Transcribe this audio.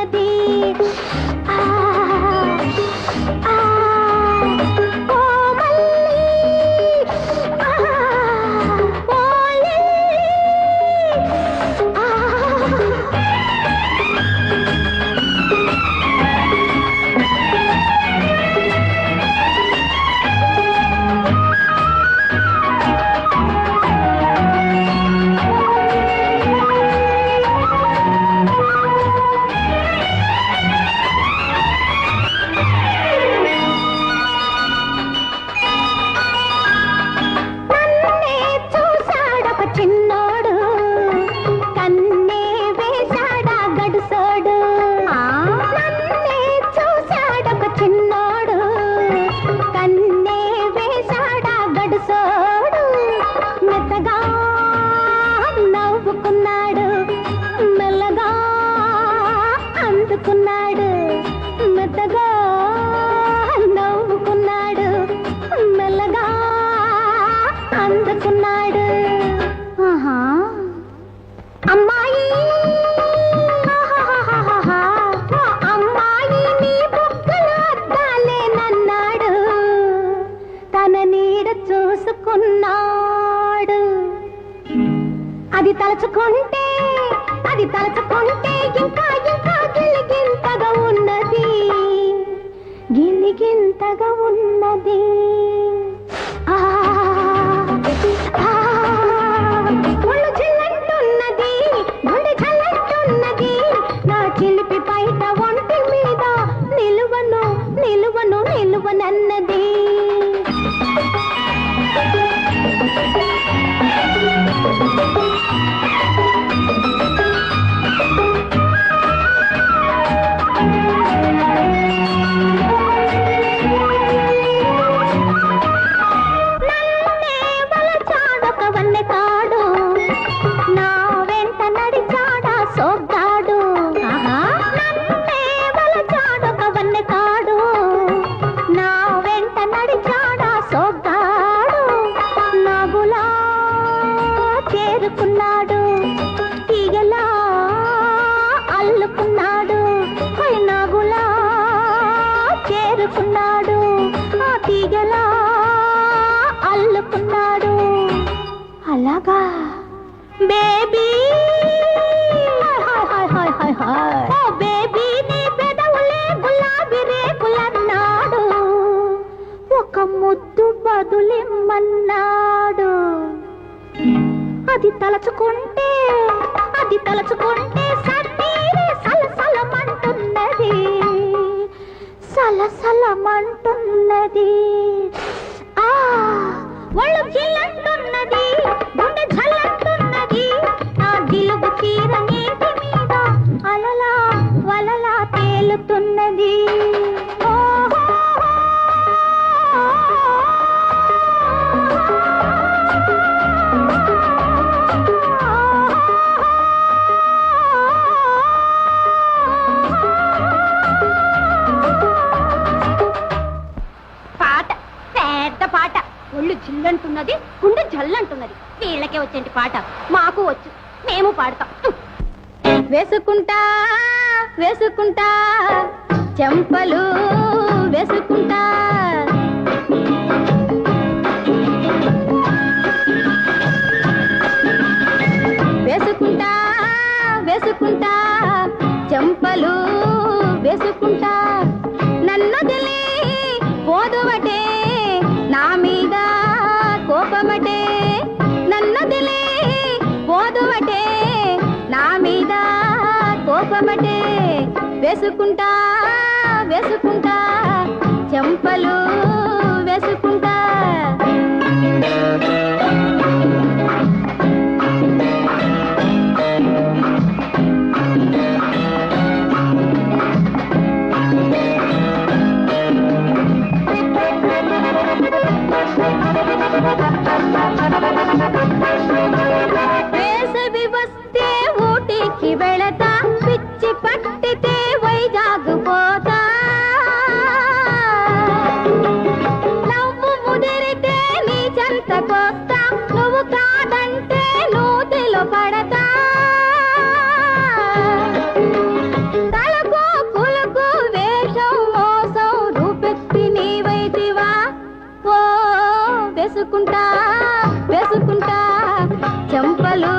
ನದಿ నవ్వుకున్నాడు మెత్తగా నవ్వుకున్నాడు మెల్లగా అందుకున్నాడు. ఆహా. అమ్మాయి! అమ్మాయి నీ బుగ్గలు అద్దాలేనన్నాడు తన నీడ చూసుకున్నాడు. అది తలుచుకుంటే అది తలుచుకుంటే ఇంకా గిలిగింతగా ఉన్నది. అల్లుకున్నాడు ఆ తీగలా అల్లుకున్నాడు. అలాగా? బేబీ! ఓ బేబీ నీ పెదవులే గులాబీ రేకులన్నాడు. ఒక ముద్దు బదులిమ్మన్నాడు. అది తలచుకుంటే అది తలచుకుంటే ఉన్నది. ఆ ఒళ్ళు చిల్లంటున్నది ఒళ్ళు జిల్లంటున్నది గుండె జల్లంటున్నది. వీళ్ళకే వచ్చేంటి పాట? మాకు వచ్చు. మేము పాడతాం. వేసుకుంటా వేసుకుంటా చెంపలు వేసుకుంటా. వేసుకుంటా వేసుకుంటా. కోపమటే వేసుకుంటా వేసుకుంటా చెంపలు వేసుకుంటా. వేసుకుంటా వేసుకుంటా చెంపలు